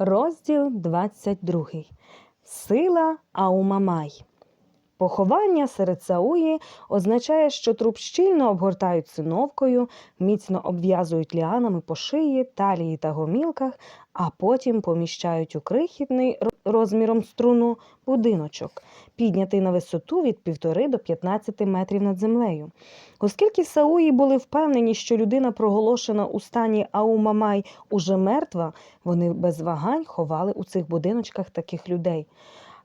Розділ 22. Сила Аумамай. Поховання серед Сауї означає, що труп щільно обгортають циновкою, міцно обв'язують ліанами по шиї, талії та гомілках, а потім поміщають у крихітний розміром струну будиночок, піднятий на висоту від півтори до 15 метрів над землею. Оскільки Сауї були впевнені, що людина, проголошена у стані Аумамай, уже мертва, вони без вагань ховали у цих будиночках таких людей.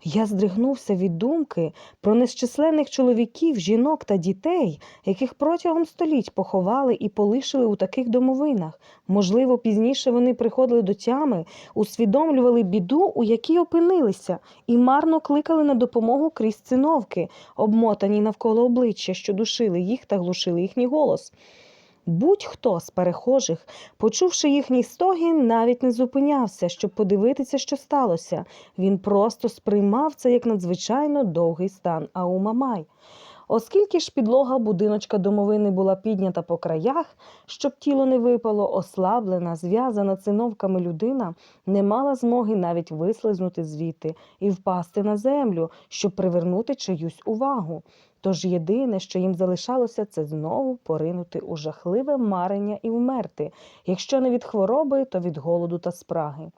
Я здригнувся від думки про незчисленних чоловіків, жінок та дітей, яких протягом століть поховали і полишили у таких домовинах. Можливо, пізніше вони приходили до тями, усвідомлювали біду, у якій опинилися, і марно кликали на допомогу крізь циновки, обмотані навколо обличчя, що душили їх та глушили їхній голос. Будь-хто з перехожих, почувши їхній стогін, навіть не зупинявся, щоб подивитися, що сталося. Він просто сприймав це як надзвичайно довгий стан Аумамай. Оскільки ж підлога будиночка домовини була піднята по краях, щоб тіло не випало, ослаблена, зв'язана циновками людина не мала змоги навіть вислизнути звідти і впасти на землю, щоб привернути чиюсь увагу. Тож єдине, що їм залишалося, це знову поринути у жахливе марення і вмерти, якщо не від хвороби, то від голоду та спраги.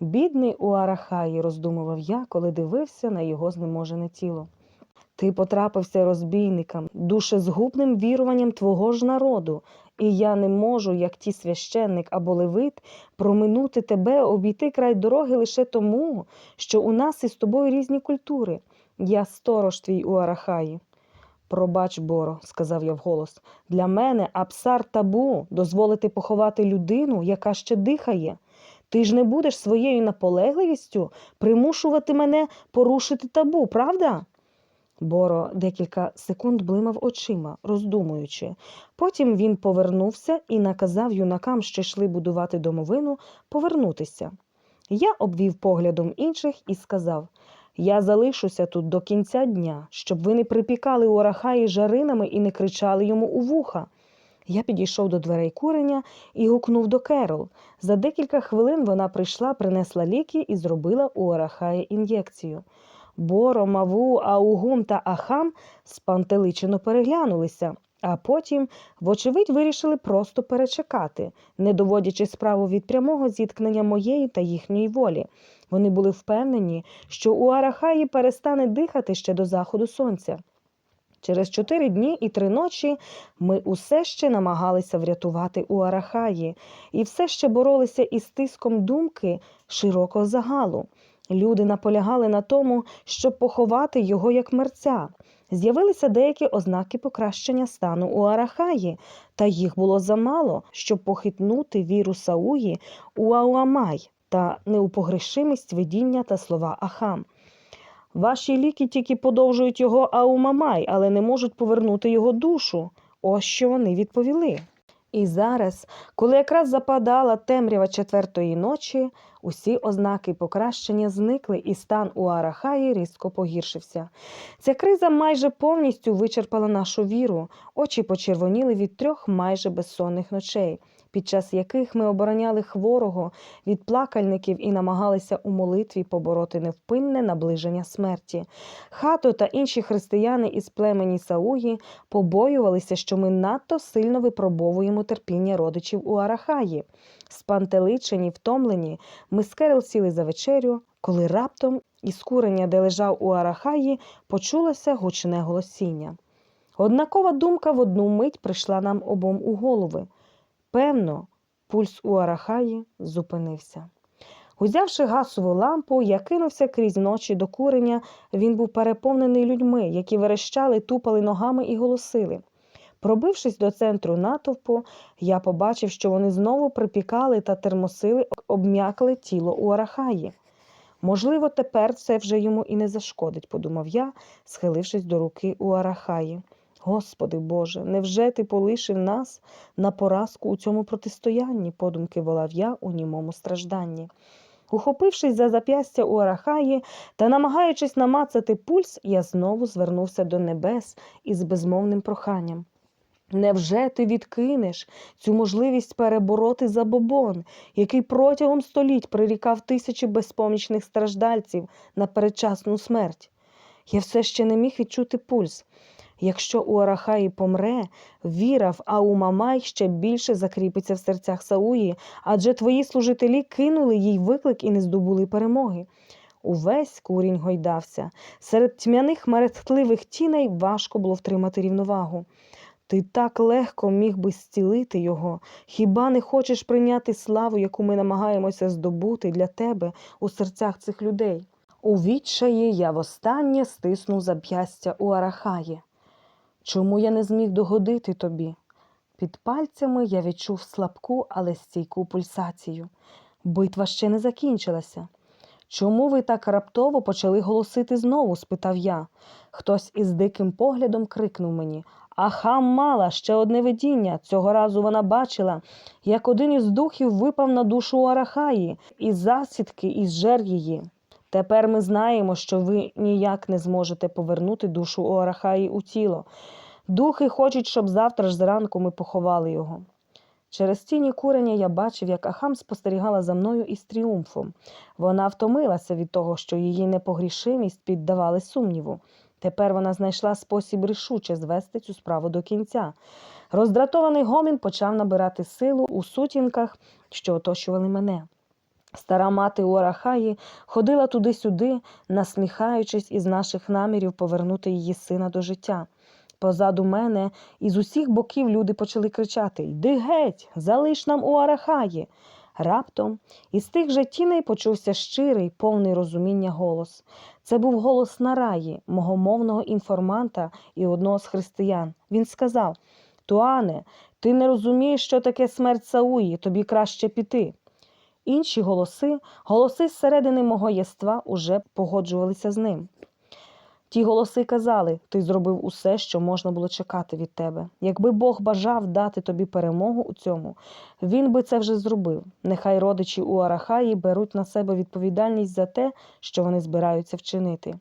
Бідний Уарахаї, роздумував я, коли дивився на його знеможене тіло. Ти потрапився розбійникам, душезгубним віруванням твого ж народу, і я не можу, як ті священник або левит, проминути тебе, обійти край дороги лише тому, що у нас із тобою різні культури. Я сторож твій у Арахаї. Пробач, Боро, сказав я вголос, для мене абсар табу дозволити поховати людину, яка ще дихає. Ти ж не будеш своєю наполегливістю примушувати мене порушити табу, правда? Боро декілька секунд блимав очима, роздумуючи. Потім він повернувся і наказав юнакам, що йшли будувати домовину, повернутися. Я обвів поглядом інших і сказав я залишуся тут до кінця дня, щоб ви не припікали у Арахаї жаринами і не кричали йому у вуха. Я підійшов до дверей куреня і гукнув до Керол. За декілька хвилин вона прийшла, принесла ліки і зробила у Арахаї ін'єкцію. Боро, Маву, Аугум та Ахам спантеличено переглянулися, а потім, вочевидь, вирішили просто перечекати, не доводячи справу від прямого зіткнення моєї та їхньої волі. Вони були впевнені, що у Арахаї перестане дихати ще до заходу сонця. Через чотири дні і три ночі ми усе ще намагалися врятувати у Арахаї і все ще боролися із тиском думки широкого загалу. Люди наполягали на тому, щоб поховати його як мерця. З'явилися деякі ознаки покращення стану у Арахаї, та їх було замало, щоб похитнути віру Сауї у Ауамай та неупогрешимість видіння та слова Ахам. Ваші ліки тільки подовжують його Аумамай, але не можуть повернути його душу. Ось що вони відповіли. І зараз, коли якраз западала темрява четвертої ночі, усі ознаки покращення зникли, і стан у Арахаї різко погіршився. Ця криза майже повністю вичерпала нашу віру, очі почервоніли від трьох майже безсонних ночей, під час яких ми обороняли хворого від плакальників і намагалися у молитві побороти невпинне наближення смерті. Хато та інші християни із племені Сауї побоювалися, що ми надто сильно випробовуємо терпіння родичів у Арахаї. Спантеличені, втомлені, ми з Керол сіли за вечерю, коли раптом із курення, де лежав у Арахаї, почулося гучне голосіння. Однакова думка в одну мить прийшла нам обом у голови. Певно, пульс у Арахаї зупинився. Узявши гасову лампу, я кинувся крізь ночі до курення. Він був переповнений людьми, які верещали, тупали ногами і голосили. Пробившись до центру натовпу, я побачив, що вони знову припікали та термосили, обм'якли тіло у Арахаї. Можливо, тепер це вже йому і не зашкодить, подумав я, схилившись до руки у Арахаї. Господи Боже, невже ти полишив нас на поразку у цьому протистоянні? подумки волав я у німому стражданні. Ухопившись за зап'ястя у Арахаї та намагаючись намацати пульс, я знову звернувся до небес із безмовним проханням. Невже ти відкинеш цю можливість перебороти забобон, який протягом століть прирікав тисячі безпомічних страждальців на передчасну смерть? Я все ще не міг відчути пульс. Якщо у Арахаї помре, віра в Аумамай ще більше закріпиться в серцях Сауї, адже твої служителі кинули їй виклик і не здобули перемоги. Увесь курінь гойдався. Серед тьмяних мерехтливих тіней важко було втримати рівновагу. Ти так легко міг би зцілити його. Хіба не хочеш прийняти славу, яку ми намагаємося здобути для тебе у серцях цих людей? У відчаї я востаннє стиснув зап'ястя у Арахаї. Чому я не зміг догодити тобі? Під пальцями я відчув слабку, але стійку пульсацію. Битва ще не закінчилася. Чому ви так раптово почали голосити знову? спитав я. Хтось із диким поглядом крикнув мені. Ахам мала ще одне видіння. Цього разу вона бачила, як один із духів випав на душу Арахаї із засідки і зжер її. Тепер ми знаємо, що ви ніяк не зможете повернути душу Оарахаї у тіло. Духи хочуть, щоб завтра ж зранку ми поховали його. Через тіні курення я бачив, як Ахам спостерігала за мною із тріумфом. Вона втомилася від того, що її непогрішимість піддавали сумніву. Тепер вона знайшла спосіб рішуче звести цю справу до кінця. Роздратований гомін почав набирати силу у сутінках, що оточували мене. Стара мати Уарахаї ходила туди-сюди, насміхаючись із наших намірів повернути її сина до життя. Позаду мене із усіх боків люди почали кричати Йди геть, залиш нам Уарахаї. Раптом із тих же тіней почувся щирий, повний розуміння голос. Це був голос Нараї, мого мовного інформанта і одного з християн. Він сказав: Туане, ти не розумієш, що таке смерть Сауї, тобі краще піти. Інші голоси, голоси зсередини мого єства, уже погоджувалися з ним. Ті голоси казали: ти зробив усе, що можна було чекати від тебе. Якби Бог бажав дати тобі перемогу у цьому, він би це вже зробив. Нехай родичі у Арахаї беруть на себе відповідальність за те, що вони збираються вчинити.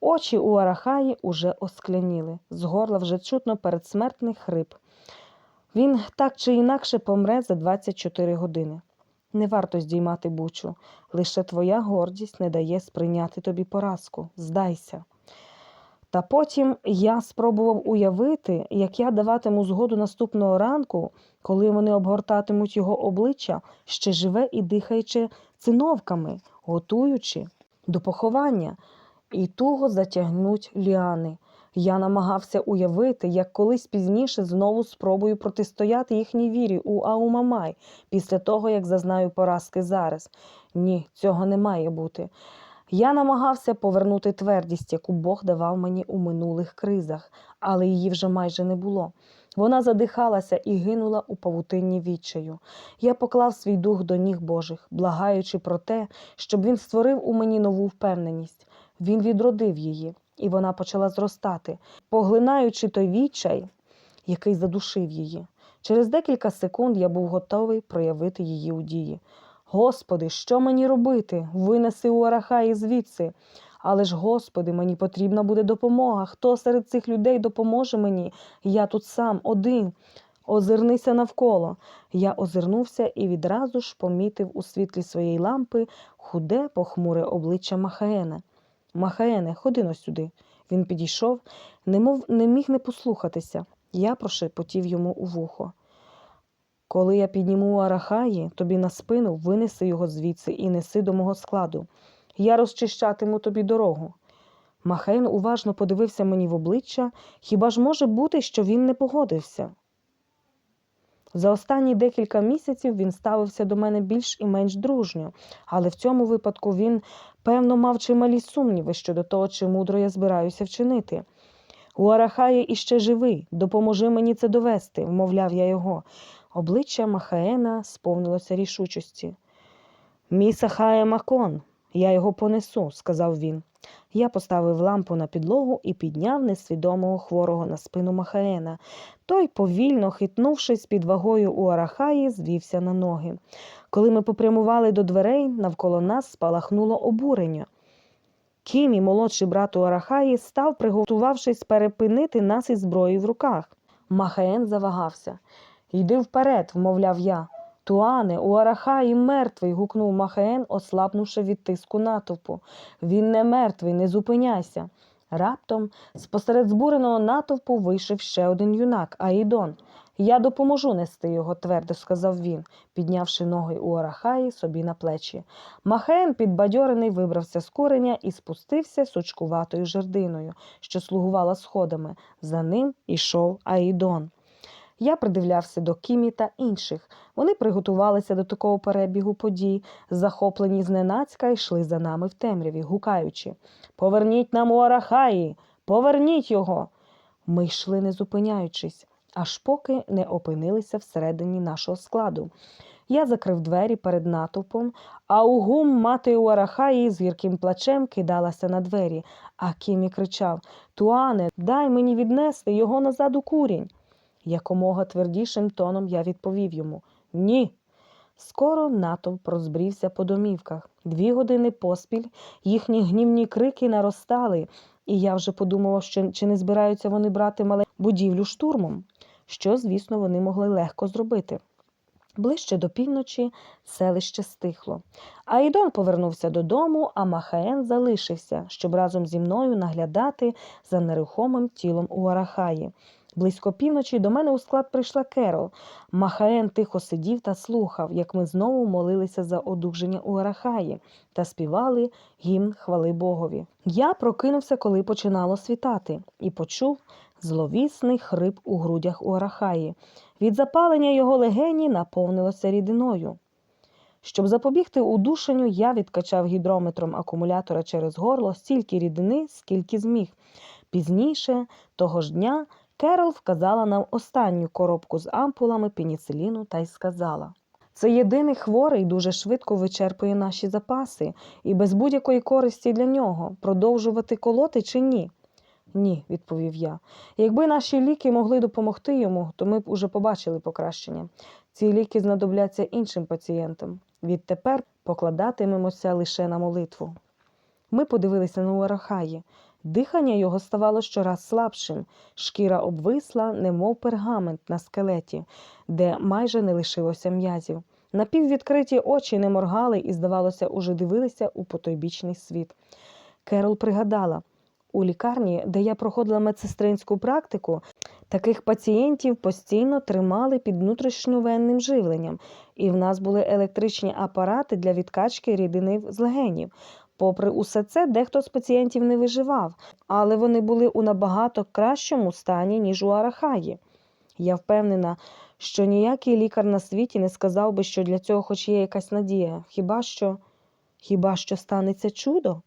Очі у Арахаї уже оскляніли, з горла вже чутно передсмертний хрип. Він так чи інакше помре за 24 години. Не варто здіймати бучу, лише твоя гордість не дає сприйняти тобі поразку. Здайся. Та потім я спробував уявити, як я даватиму згоду наступного ранку, коли вони обгортатимуть його обличчя, ще живе і дихаючи циновками, готуючи до поховання, і туго затягнуть ліани. Я намагався уявити, як колись пізніше знову спробую протистояти їхній вірі у Аумамай після того, як зазнаю поразки зараз. Ні, цього не має бути. Я намагався повернути твердість, яку Бог давав мені у минулих кризах, але її вже майже не було. Вона задихалася і гинула у павутинні відчаю. Я поклав свій дух до ніг Божих, благаючи про те, щоб він створив у мені нову впевненість. Він відродив її, і вона почала зростати, поглинаючи той відчай, який задушив її. Через декілька секунд я був готовий проявити її у дії. Господи, що мені робити? Винеси у Арахаї звідси. Але ж, Господи, мені потрібна буде допомога. Хто серед цих людей допоможе мені? Я тут сам, один. Озирнися навколо. Я озирнувся і відразу ж помітив у світлі своєї лампи худе, похмуре обличчя Махаена. Махаене, ходи сюди. Він підійшов, немов не міг не послухатися. Я прошепотів йому у вухо. Коли я підніму Арахаї, тобі на спину винеси його звідси і неси до мого складу. Я розчищатиму тобі дорогу. Махаїн уважно подивився мені в обличчя, хіба ж може бути, що він не погодився? За останні декілька місяців він ставився до мене більш і менш дружньо, але в цьому випадку він, певно, мав чималі сумніви щодо того, чи мудро я збираюся вчинити. Гуарахає іще живий, допоможи мені це довести, вмовляв я його. Обличчя Махаена сповнилося рішучості. Місахає Макон, я його понесу, сказав він. Я поставив лампу на підлогу і підняв несвідомого хворого на спину Махаена. Той, повільно хитнувшись під вагою у Арахаї, звівся на ноги. Коли ми попрямували до дверей, навколо нас спалахнуло обурення. Кімі, молодший брат у Арахаї, став, приготувавшись перепинити нас із зброєю в руках. Махаен завагався. Йди вперед, вмовляв я. Туане, Уарахаї мертвий. гукнув Махаен, ослабнувши від тиску натовпу. Він не мертвий, не зупиняйся. Раптом спосеред збуреного натовпу вийшов ще один юнак, Аїдон. Я допоможу нести його, твердо сказав він, піднявши ноги у Арахаї собі на плечі. Махаен, підбадьорений, вибрався з куреня і спустився сучкуватою жердиною, що слугувала сходами. За ним ішов Аїдон. Я придивлявся до Кімі та інших. Вони приготувалися до такого перебігу подій, захоплені зненацька, йшли за нами в темряві, гукаючи Поверніть нам у Арахаї! Поверніть його! Ми йшли, не зупиняючись, аж поки не опинилися всередині нашого складу. Я закрив двері перед натовпом, а угум мати у Арахаї з гірким плачем кидалася на двері, а Кімі кричав Туане, дай мені віднести його назад у курінь. Якомога твердішим тоном я відповів йому Ні. Скоро натовп розбрівся по домівках. Дві години поспіль їхні гнівні крики наростали, і я вже подумала, що чи не збираються вони брати мале будівлю штурмом, що, звісно, вони могли легко зробити. Ближче до півночі селище стихло. Аїдон повернувся додому, а Махаен залишився, щоб разом зі мною наглядати за нерухомим тілом у Арахаї. Близько півночі до мене у склад прийшла Керол. Махаен тихо сидів та слухав, як ми знову молилися за одужання у Арахаї та співали гімн хвали Богові. Я прокинувся, коли починало світати, і почув зловісний хрип у грудях у Арахаї. Від запалення його легені наповнилося рідиною. Щоб запобігти удушенню, я відкачав гідрометром акумулятора через горло стільки рідини, скільки зміг. Пізніше, того ж дня, Керол вказала нам останню коробку з ампулами пеніциліну та й сказала: це єдиний хворий дуже швидко вичерпує наші запаси, і без будь-якої користі для нього продовжувати колоти чи ні? Ні, відповів я. Якби наші ліки могли допомогти йому, то ми б уже побачили покращення. Ці ліки знадобляться іншим пацієнтам. Відтепер покладатимемося лише на молитву. Ми подивилися на Уарахаї. Дихання його ставало щораз слабшим, шкіра обвисла, немов пергамент на скелеті, де майже не лишилося м'язів. Напіввідкриті очі не моргали і, здавалося, уже дивилися у потойбічний світ. Керол пригадала у лікарні, де я проходила медсестринську практику, таких пацієнтів постійно тримали під внутрішньовенним живленням, і в нас були електричні апарати для відкачки рідини з легенів. Попри усе це, дехто з пацієнтів не виживав, але вони були у набагато кращому стані, ніж у Арахаї. Я впевнена, що ніякий лікар на світі не сказав би, що для цього хоч є якась надія. Хіба що хіба що станеться чудо?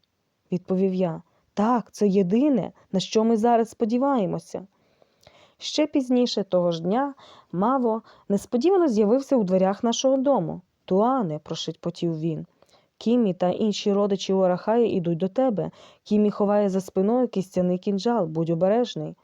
відповів я. Так, це єдине, на що ми зараз сподіваємося. Ще пізніше того ж дня Маво несподівано з'явився у дверях нашого дому. Туане, прошепотів він. Кімі та інші родичі Уарахаї ідуть до тебе. Кімі ховає за спиною кістяний кінжал, будь обережний.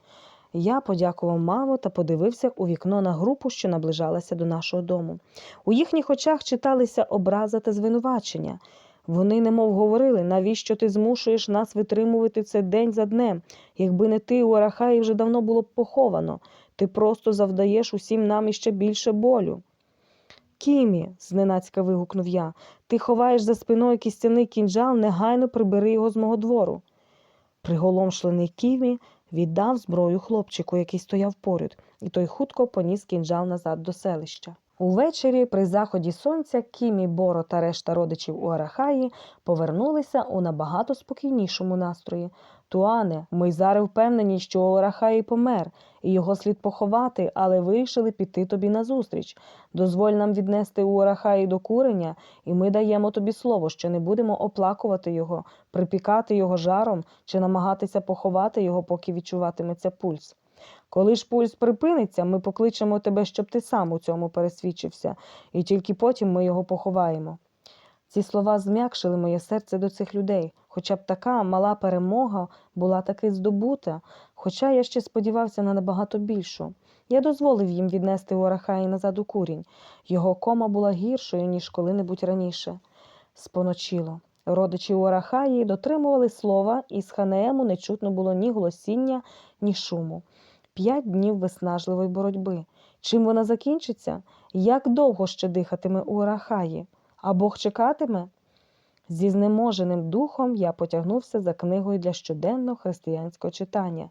Я подякував Маво та подивився у вікно на групу, що наближалася до нашого дому. У їхніх очах читалися образа та звинувачення. Вони немов говорили, навіщо ти змушуєш нас витримувати це день за днем. Якби не ти, у Арахаї вже давно було б поховано. Ти просто завдаєш усім нам іще більше болю. Кімі, зненацька вигукнув я, ти ховаєш за спиною кістяний кінжал, негайно прибери його з мого двору. Приголомшлений Кімі віддав зброю хлопчику, який стояв поряд, і той хутко поніс кінжал назад до селища. Увечері, при заході сонця, Кімі, Боро та решта родичів у Арахаї повернулися у набагато спокійнішому настрої. Туане, ми зараз впевнені, що у Арахаї помер, і його слід поховати, але вирішили піти тобі назустріч. Дозволь нам віднести у Арахаї до куреня, і ми даємо тобі слово, що не будемо оплакувати його, припікати його жаром чи намагатися поховати його, поки відчуватиметься пульс. Коли ж пульс припиниться, ми покличемо тебе, щоб ти сам у цьому пересвідчився, і тільки потім ми його поховаємо. Ці слова зм'якшили моє серце до цих людей, хоча б така мала перемога була таки здобута, хоча я ще сподівався на набагато більшу. Я дозволив їм віднести Уарахаї назад у курінь. Його кома була гіршою, ніж коли-небудь раніше. Споночило. Родичі Уарахаї дотримували слова, і з Ханеему не чутно було ні голосіння, ні шуму. П'ять днів виснажливої боротьби. Чим вона закінчиться? Як довго ще дихатиме у Арахаї? А Бог чекатиме? Зі знеможеним духом я потягнувся за книгою для щоденного християнського читання,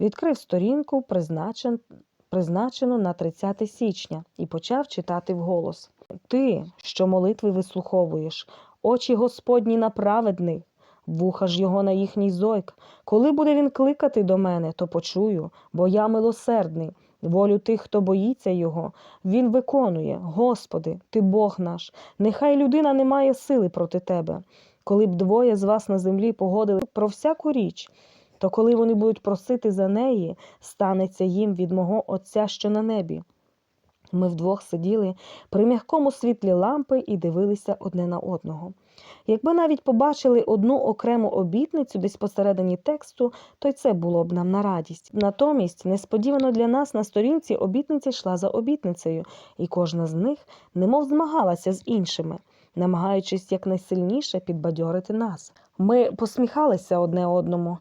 відкрив сторінку, призначен... призначену на 30 січня, і почав читати вголос. Ти, що молитви вислуховуєш, очі Господні на праведних, вуха ж його на їхній зойк. Коли буде він кликати до мене, то почую, бо я милосердний. Волю тих, хто боїться його, він виконує. Господи, ти Бог наш, нехай людина не має сили проти тебе. Коли б двоє з вас на землі погодили про всяку річ, то коли вони будуть просити за неї, станеться їм від мого Отця, що на небі. Ми вдвох сиділи при м'якому світлі лампи і дивилися одне на одного. Якби навіть побачили одну окрему обітницю десь посередині тексту, то й це було б нам на радість. Натомість, несподівано для нас на сторінці обітниця йшла за обітницею, і кожна з них немов змагалася з іншими, намагаючись якнайсильніше підбадьорити нас. Ми посміхалися одне одному,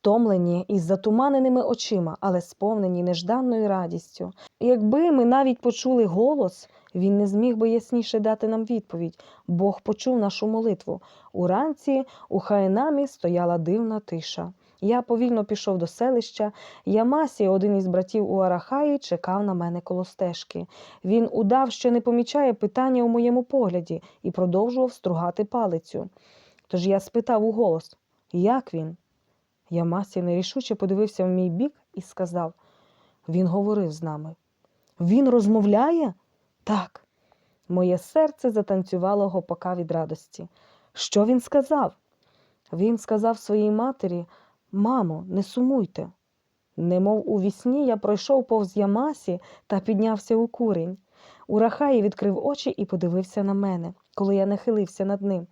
втомлені із затуманеними очима, але сповнені нежданною радістю. Якби ми навіть почули голос, він не зміг би ясніше дати нам відповідь. Бог почув нашу молитву. Уранці у Хаенамі стояла дивна тиша. Я повільно пішов до селища. Ямасі, один із братів у Арахаї, чекав на мене коло стежки. Він удав, що не помічає питання у моєму погляді, і продовжував стругати палицю. Тож я спитав у голос, як він? Ямасі нерішуче подивився в мій бік і сказав: Він говорив з нами. Він розмовляє? Так. Моє серце затанцювало гопака від радості. Що він сказав? Він сказав своїй матері Мамо, не сумуйте. Немов у вісні я пройшов повз Ямасі та піднявся у курінь. Урахаї відкрив очі і подивився на мене, коли я нахилився над ним.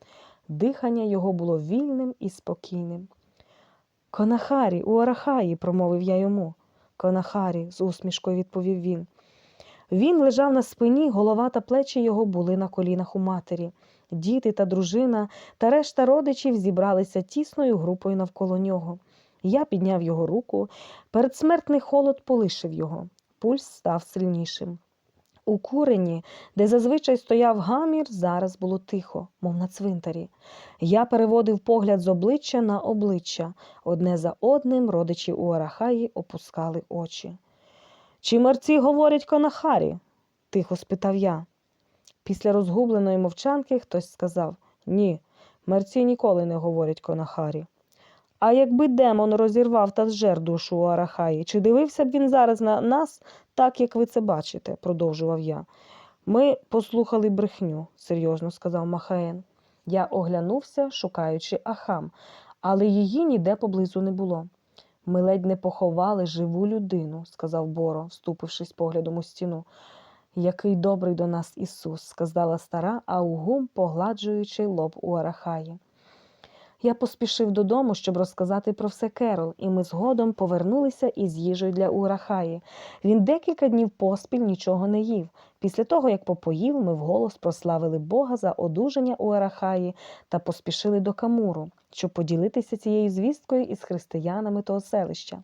Дихання його було вільним і спокійним. Конахарі, у Арахаї, промовив я йому. Конахарі, з усмішкою відповів він. Він лежав на спині, голова та плечі його були на колінах у матері. Діти та дружина та решта родичів зібралися тісною групою навколо нього. Я підняв його руку, передсмертний холод полишив його. Пульс став сильнішим. У курені, де зазвичай стояв гамір, зараз було тихо, мов на цвинтарі. Я переводив погляд з обличчя на обличчя. Одне за одним родичі у Арахаї опускали очі. Чи мерці говорять конахарі? тихо спитав я. Після розгубленої мовчанки хтось сказав Ні, мерці ніколи не говорять конахарі. А якби демон розірвав та зжер душу у Арахаї, чи дивився б він зараз на нас, так як ви це бачите, продовжував я. Ми послухали брехню, серйозно сказав Махаен. Я оглянувся, шукаючи Ахам, але її ніде поблизу не було. Ми ледь не поховали живу людину, сказав Боро, вступившись поглядом у стіну. Який добрий до нас Ісус, сказала стара Аугум, погладжуючи лоб у Арахаї. Я поспішив додому, щоб розказати про все Керол, і ми згодом повернулися із їжею для Урахаї. Він декілька днів поспіль нічого не їв. Після того, як попоїв, ми вголос прославили Бога за одужання у та поспішили до Камуру, щоб поділитися цією звісткою із християнами того селища.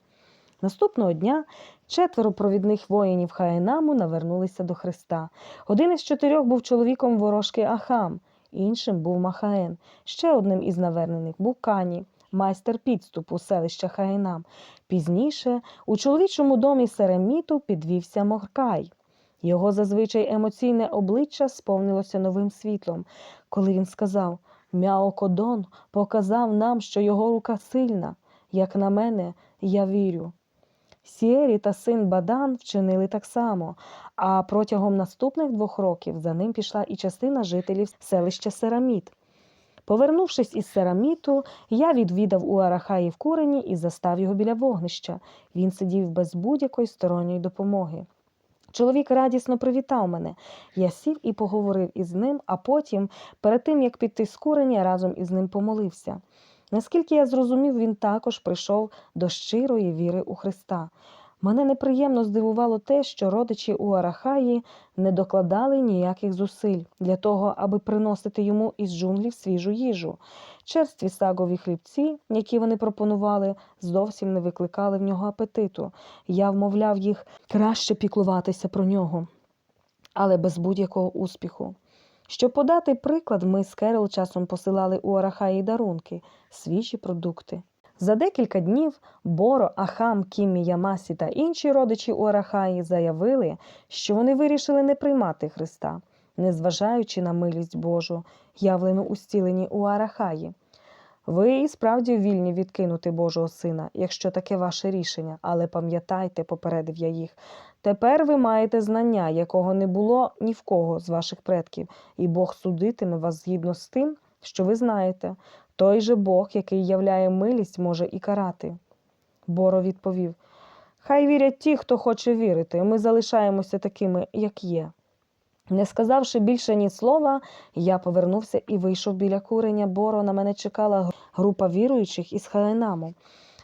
Наступного дня четверо провідних воїнів Хаєнаму навернулися до Христа. Один із чотирьох був чоловіком ворожки Ахам, іншим був Махаен, ще одним із навернених був Кані, майстер підступу селища Хаєнам. Пізніше у чоловічому домі Сереміту підвівся Моркай. Його зазвичай емоційне обличчя сповнилося новим світлом, коли він сказав Мяо Кодон показав нам, що його рука сильна. Як на мене, я вірю. Сіері та син Бадан вчинили так само, а протягом наступних двох років за ним пішла і частина жителів селища Сераміт. Повернувшись із Сераміту, я відвідав у Арахаї в курені і застав його біля вогнища. Він сидів без будь-якої сторонньої допомоги. Чоловік радісно привітав мене. Я сів і поговорив із ним, а потім, перед тим як піти з курення, разом із ним помолився. Наскільки я зрозумів, він також прийшов до щирої віри у Христа. Мене неприємно здивувало те, що родичі у Арахаї не докладали ніяких зусиль для того, аби приносити йому із джунглів свіжу їжу. Черстві сагові хлібці, які вони пропонували, зовсім не викликали в нього апетиту. Я вмовляв їх краще піклуватися про нього, але без будь-якого успіху. Щоб подати приклад, ми з Керол часом посилали у Арахаї дарунки, свіжі продукти. За декілька днів Боро, Ахам, Кіммі, Ямасі та інші родичі у Арахаї заявили, що вони вирішили не приймати Христа, незважаючи на милість Божу, явлену у стіленні у Арахаї. Ви справді вільні відкинути Божого Сина, якщо таке ваше рішення, але пам'ятайте, попередив я їх. Тепер ви маєте знання, якого не було ні в кого з ваших предків, і Бог судитиме вас згідно з тим, що ви знаєте. Той же Бог, який являє милість, може і карати. Боро відповів: Хай вірять ті, хто хоче вірити, ми залишаємося такими, як є. Не сказавши більше ні слова, я повернувся і вийшов біля куреня. Боро на мене чекала група віруючих із Халенаму.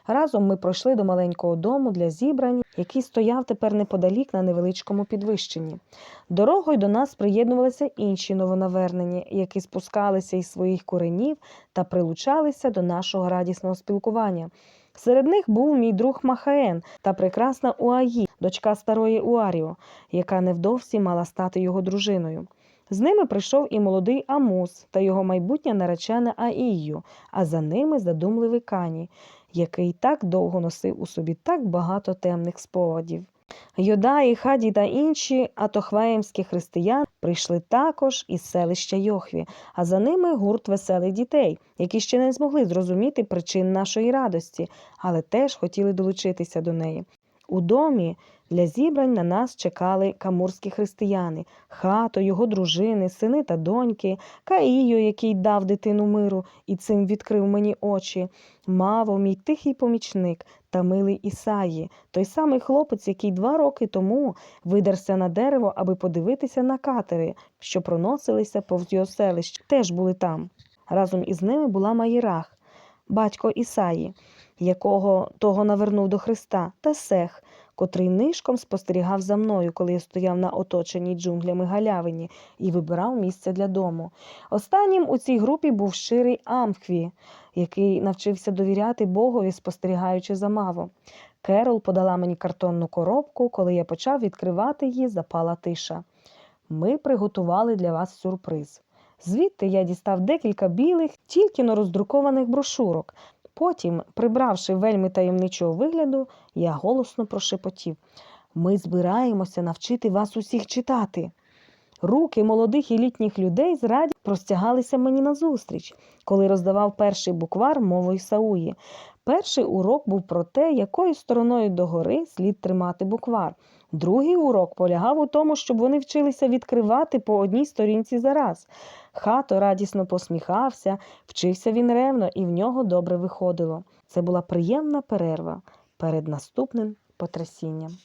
Разом ми пройшли до маленького дому для зібрань, який стояв тепер неподалік на невеличкому підвищенні. Дорогою до нас приєднувалися інші новонавернені, які спускалися із своїх куренів та прилучалися до нашого радісного спілкування. Серед них був мій друг Махаен та прекрасна Уаї, дочка старої Уаріо, яка невдовзі мала стати його дружиною. З ними прийшов і молодий Амус та його майбутня наречена Аію, а за ними задумливий Кані, який так довго носив у собі так багато темних спогадів. Йодаї, Хаді та інші атохваємські християни прийшли також із селища Йохві, а за ними гурт веселих дітей, які ще не змогли зрозуміти причин нашої радості, але теж хотіли долучитися до неї. У домі для зібрань на нас чекали камурські християни, хато, його дружини, сини та доньки, Каїо, який дав дитину миру і цим відкрив мені очі, Маво, мій тихий помічник та милий Ісаї, той самий хлопець, який два роки тому видерся на дерево, аби подивитися на катери, що проносилися повз його селище, теж були там. Разом із ними була Маїрах, батько Ісаї, якого того навернув до Христа, та Сех, котрий нишком спостерігав за мною, коли я стояв на оточеній джунглями галявині і вибирав місце для дому. Останнім у цій групі був щирий Амхві, який навчився довіряти Богові, спостерігаючи за Маво. Керол подала мені картонну коробку, коли я почав відкривати її, запала тиша. Ми приготували для вас сюрприз. Звідти я дістав декілька білих, тільки но роздрукованих брошурок. Потім, прибравши вельми таємничого вигляду, я голосно прошепотів ми збираємося навчити вас усіх читати. Руки молодих і літніх людей зраді простягалися мені назустріч, коли роздавав перший буквар мовою Сауї. Перший урок був про те, якою стороною догори слід тримати буквар. Другий урок полягав у тому, щоб вони вчилися відкривати по одній сторінці за раз. Хато радісно посміхався, вчився він ревно, і в нього добре виходило. Це була приємна перерва перед наступним потрясінням.